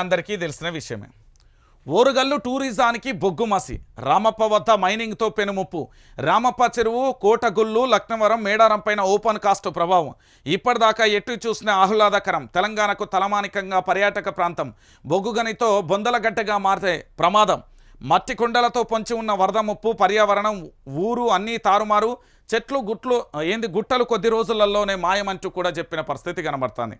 అందరికీ తెలిసిన విషయమే. ఓరుగల్లు టూరిజానికి బొగ్గుమసి రామప్ప వద్ద మైనింగ్తో పెనుముప్పు. రామప్ప చెరువు కోటగుల్లు లక్నవరం మేడారం పైన ఓపెన్ కాస్ట్ ప్రభావం. ఇప్పటిదాకా ఎటు చూసిన ఆహ్లాదకరం. తెలంగాణకు తలమానికంగా పర్యాటక ప్రాంతం. బొగ్గుగనితో బొందలగడ్డగా మారితే ప్రమాదం. మట్టి కొండలతో పొంచి ఉన్న వరద ముప్పు పర్యావరణం ఊరు అన్నీ తారుమారు. చెట్లు గుట్లు ఏంది గుట్టలు కొద్ది రోజులలోనే మాయమంటూ కూడా చెప్పిన పరిస్థితి కనబడుతుంది.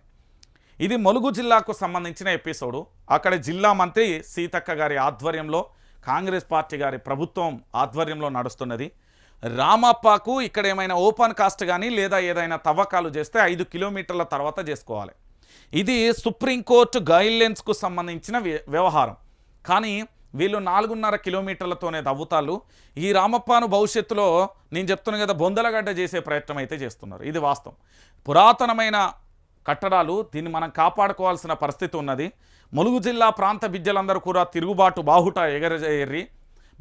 ఇది ములుగు జిల్లాకు సంబంధించిన ఎపిసోడు. అక్కడ జిల్లా మంత్రి సీతక్క గారి ఆధ్వర్యంలో కాంగ్రెస్ పార్టీ గారి ప్రభుత్వం ఆధ్వర్యంలో నడుస్తున్నది. రామప్పకు ఇక్కడ ఏమైనా ఓపెన్ కాస్ట్ కానీ లేదా ఏదైనా తవ్వకాలు చేస్తే ఐదు కిలోమీటర్ల తర్వాత చేసుకోవాలి. ఇది సుప్రీంకోర్టు గైడ్లైన్స్కు సంబంధించిన వ్య- వ్యవహారం. కానీ వీళ్ళు నాలుగున్నర కిలోమీటర్లతోనే తవ్వుతాళ్ళు. ఈ రామప్పను భవిష్యత్తులో నేను చెప్తున్నాను కదా బొందలగడ్డ చేసే ప్రయత్నం అయితే చేస్తున్నారు. ఇది వాస్తవం. పురాతనమైన కట్టడాలు దీన్ని మనం కాపాడుకోవాల్సిన పరిస్థితి ఉన్నది. ములుగు జిల్లా ప్రాంత విద్యలందరూ కూడా తిరుగుబాటు బాహుట ఎగరజేయర్రి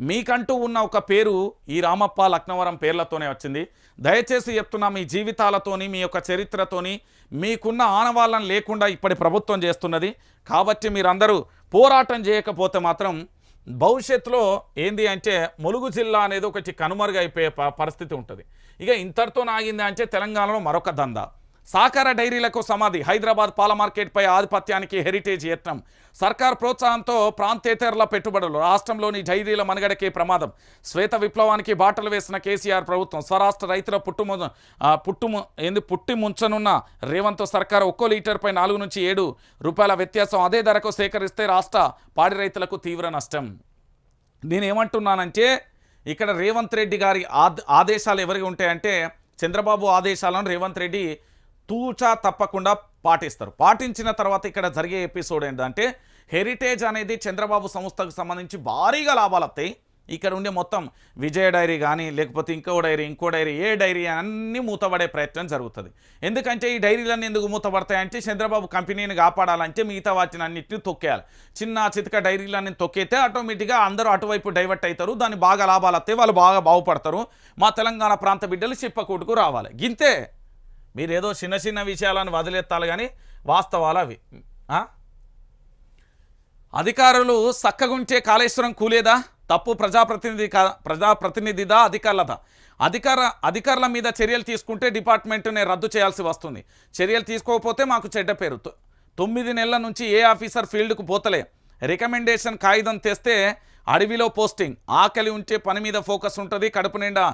మీకంటూ ఉన్న ఒక పేరు ఈ రామప్ప లక్నవరం పేర్లతోనే వచ్చింది. దయచేసి చెప్తున్నా మీ జీవితాలతోని మీ యొక్క చరిత్రతోని మీకున్న ఆనవాళ్ళని లేకుండా ఇప్పటి ప్రభుత్వం చేస్తున్నది. కాబట్టి మీరందరూ పోరాటం చేయకపోతే మాత్రం భవిష్యత్తులో ఏంది అంటే ములుగు జిల్లా అనేది ఒకటి కనుమరుగైపోయే ప- పరిస్థితి ఉంటుంది. ఇక ఇంతటితో ఆగింది అంటే తెలంగాణలో మరొక దందా. సాకార డైరీలకు సమాధి. హైదరాబాద్ పాల మార్కెట్పై ఆధిపత్యానికి హెరిటేజ్ యత్నం. సర్కార్ ప్రోత్సాహంతో ప్రాంతేతరుల పెట్టుబడులు. రాష్ట్రంలోని డైరీల మనుగడకే ప్రమాదం. శ్వేత విప్లవానికి బాటలు వేసిన కేసీఆర్ ప్రభుత్వం. స్వరాష్ట్ర రైతుల పుట్టుము పుట్టు పుట్టుము ఏంది పుట్టి ముంచనున్న రేవంత్ సర్కార్ ఒక్కో లీటర్పై నాలుగు నుంచి ఏడు రూపాయల వ్యత్యాసం అదే ధరకు సేకరిస్తే రాష్ట్ర పాడి రైతులకు తీవ్ర నష్టం. నేనేమంటున్నానంటే ఇక్కడ రేవంత్ రెడ్డి గారి ఆద్ ఆదేశాలు ఎవరికి ఉంటాయంటే చంద్రబాబు ఆదేశాలను రేవంత్ రెడ్డి తూచా తప్పకుండా పాటిస్తారు. పాటించిన తర్వాత ఇక్కడ జరిగే ఎపిసోడ్ ఏంటంటే హెరిటేజ్ అనేది చంద్రబాబు సంస్థకు సంబంధించి భారీగా లాభాలు వస్తాయి. ఇక్కడ ఉండే మొత్తం విజయ డైరీ కానీ లేకపోతే ఇంకో డైరీ ఇంకో డైరీ ఏ డైరీ అన్నీ మూతపడే ప్రయత్నం జరుగుతుంది. ఎందుకంటే ఈ డైరీలన్నీ ఎందుకు మూతపడతాయంటే చంద్రబాబు కంపెనీని కాపాడాలంటే మిగతా వాటిని అన్నింటినీ తొక్కేయాలి. చిన్న చితక డైరీలన్నీ తొక్కితే ఆటోమేటిక్గా అందరూ అటువైపు డైవర్ట్ అవుతారు. దాన్ని బాగా లాభాలు వస్తాయి. వాళ్ళు బాగా బాగుపడతారు. మా తెలంగాణ ప్రాంత బిడ్డలు చిప్పకూటుకు రావాలి. గింతే మీరేదో చిన్న చిన్న విషయాలను వదిలేత్తాలి కానీ వాస్తవాలు అవి. అధికారులు చక్కగుంటే కాళేశ్వరం కూలేదా? తప్పు ప్రజాప్రతినిధి కా ప్రజాప్రతినిధిదా అధికారులదా? అధికార అధికారుల మీద చర్యలు తీసుకుంటే డిపార్ట్మెంట్నే రద్దు చేయాల్సి వస్తుంది. చర్యలు తీసుకోకపోతే మాకు చెడ్డ పేరు. తొమ్మిది నెలల నుంచి ఏ ఆఫీసర్ ఫీల్డ్కు పోతలే. రికమెండేషన్ కాగితం తెస్తే అడవిలో పోస్టింగ్. ఆకలి ఉంటే పని మీద ఫోకస్ ఉంటుంది కడుపు నిండా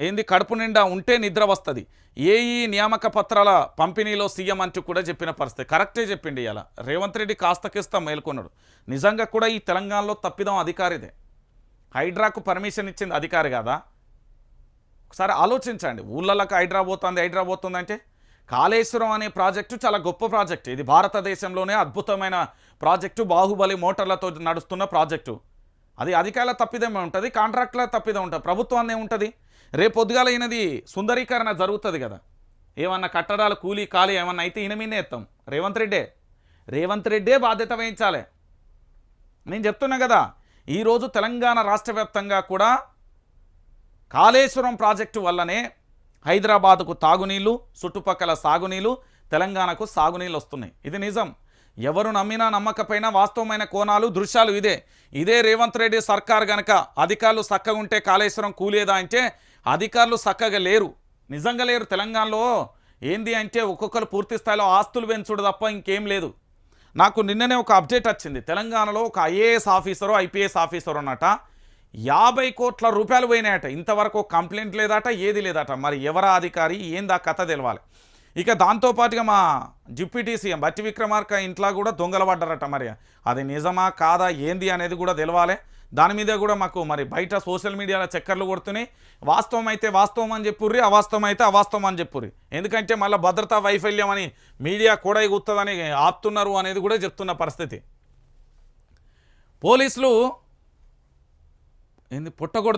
ఏంది కడుపు నిండా ఉంటే నిద్ర వస్తుంది. ఏఈ నియామక పత్రాల పంపిణీలో సీఎం అంటూ కూడా చెప్పిన పరిస్థితి. కరెక్టే చెప్పిండి ఇలా రేవంత్ రెడ్డి కాస్తకిస్తా మేల్కొన్నాడు. నిజంగా కూడా ఈ తెలంగాణలో తప్పిదం అధికారిదే. హైడ్రాకు పర్మిషన్ ఇచ్చింది అధికారి కాదా? ఒకసారి ఆలోచించండి. ఊళ్ళకి హైడ్రా పోతుంది హైడ్రా పోతుందంటే కాళేశ్వరం అనే ప్రాజెక్టు చాలా గొప్ప ప్రాజెక్టు. ఇది భారతదేశంలోనే అద్భుతమైన ప్రాజెక్టు. బాహుబలి మోటార్లతో నడుస్తున్న ప్రాజెక్టు. అది అధికారుల తప్పిదమే ఉంటుంది కాంట్రాక్టుల తప్పిదం ఉంటుంది. ప్రభుత్వాన్ని ఉంటుంది. రేపు పొద్దుగాల ఈయనది సుందరీకరణ జరుగుతుంది కదా. ఏమన్నా కట్టడాలు కూలీ ఖాళీ ఏమన్నా అయితే ఈయన మీదే ఎత్తాం. రేవంత్ రెడ్డే. రేవంత్ రెడ్డే బాధ్యత వహించాలి. నేను చెప్తున్నా కదా ఈరోజు తెలంగాణ రాష్ట్ర కూడా కాళేశ్వరం ప్రాజెక్టు వల్లనే హైదరాబాద్కు తాగునీళ్ళు చుట్టుపక్కల సాగునీళ్ళు తెలంగాణకు సాగునీళ్ళు వస్తున్నాయి. ఇది నిజం. ఎవరు నమ్మినా నమ్మకపోయినా వాస్తవమైన కోణాలు దృశ్యాలు ఇదే. ఇదే రేవంత్ రెడ్డి సర్కార్ గనక అధికారులు చక్కగా ఉంటే కాళేశ్వరం కూలేదా అంటే అధికారులు చక్కగా లేరు. నిజంగా లేరు. తెలంగాణలో ఏంది అంటే ఒక్కొక్కరు పూర్తి స్థాయిలో ఆస్తులు పెంచుడు తప్ప ఇంకేం లేదు. నాకు నిన్ననే ఒక అప్డేట్ వచ్చింది. తెలంగాణలో ఒక ఐఏఎస్ ఆఫీసరు ఐపీఎస్ ఆఫీసర్ అన్నట యాభై కోట్ల రూపాయలు పోయినాయట. ఇంతవరకు కంప్లైంట్ లేదట ఏది లేదట. మరి ఎవరా అధికారి? ఏందా కథ తెలవాలి. ఇక దాంతోపాటుగా మా డిప్యూటీ సీఎం బట్టి విక్రమార్క ఇంట్లో కూడా దొంగలు పడ్డారట మరి. అది నిజమా కాదా? ఏంది అనేది కూడా తెలవాలి. దాని మీద కూడా మాకు మరి బయట సోషల్ మీడియాలో చక్కర్లు కొడుతున్నాయి. వాస్తవం అయితే వాస్తవం అని చెప్పుర్రి అవాస్తవం అయితే అవాస్తవం అని చెప్పుర్రి. ఎందుకంటే మళ్ళీ భద్రతా వైఫల్యం అని మీడియా కూడా కూతుందని ఆపుతున్నారు అనేది కూడా చెప్తున్న పరిస్థితి. పోలీసులు ఏంది పుట్టగొడుతు